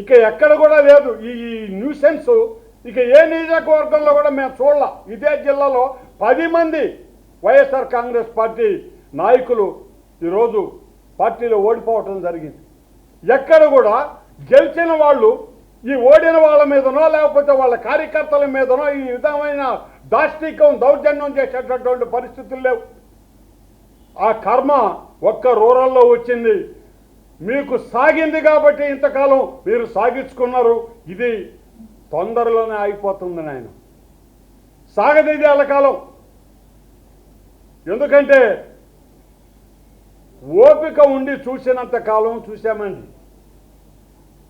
ఇక ఎక్కడ కూడా లేదు. ఈ న్యూసెన్స్ ఇక ఏ నియోజకవర్గంలో కూడా మేము చూడలా. ఇదే జిల్లాలో పది మంది వైఎస్ఆర్ కాంగ్రెస్ పార్టీ నాయకులు ఈరోజు పార్టీలో ఓడిపోవటం జరిగింది. ఎక్కడ కూడా గెలిచిన వాళ్ళు ఈ ఓడిన వాళ్ళ మీదనో లేకపోతే వాళ్ళ కార్యకర్తల మీదనో ఈ విధమైన దాష్టికం దౌర్జన్యం చేసేటటువంటి పరిస్థితులు లేవు. ఆ కర్మ ఒక్క రూరల్లో వచ్చింది. మీకు సాగింది కాబట్టి ఇంతకాలం మీరు సాగించుకున్నారు. ఇది తొందరలోనే ఆగిపోతుంది నాయన. సాగదిది అలకాలం ఎందుకంటే ఓపిక ఉండి చూసినంత కాలం చూసామండి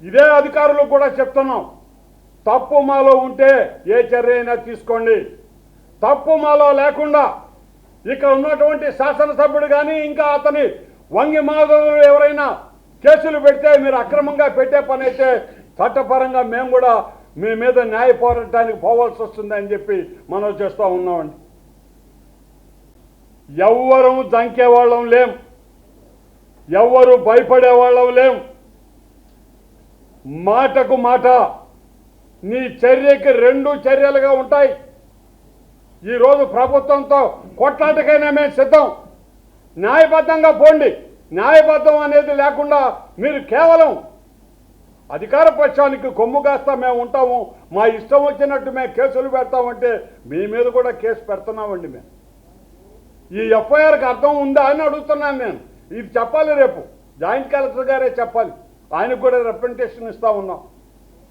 ఇదే అధికారులు కూడా చెప్తున్నాం. తప్పు మాలో ఉంటే ఏ చర్య అయినా తీసుకోండి. తప్పు మాలో లేకుండా ఇక్కడ ఉన్నటువంటి శాసనసభ్యుడు కానీ ఇంకా అతని వంగి మాధవులు ఎవరైనా కేసులు పెడితే మీరు అక్రమంగా పెట్టే పని అయితే చట్టపరంగా మేము కూడా మీ మీద న్యాయ పోరాటానికి పోవాల్సి వస్తుందని చెప్పి మనం చేస్తూ ఉన్నామండి. ఎవ్వరూ జంకే వాళ్ళం లేం. ఎవ్వరు భయపడే వాళ్ళం లేం. మాటకు మాట నీ చర్యకి రెండు చర్యలుగా ఉంటాయి. ఈరోజు ప్రభుత్వంతో కొట్లాటకైనా మేము సిద్ధం. న్యాయబద్ధంగా పోండి. న్యాయబద్ధం అనేది లేకుండా మీరు కేవలం అధికార పక్షానికి కొమ్ము కాస్తా మేము ఉంటాము మా ఇష్టం వచ్చినట్టు మేము కేసులు పెడతామంటే మీ మీద కూడా కేసు పెడుతున్నామండి మేము. ఈ ఎఫ్ఐఆర్కి అర్థం ఉందా అని అడుగుతున్నాను నేను. ఇది చెప్పాలి రేపు. జాయింట్ కలెక్టర్ గారే చెప్పాలి. ఆయనకు కూడా రిప్రజెంటేషన్ ఇస్తా ఉన్నాం.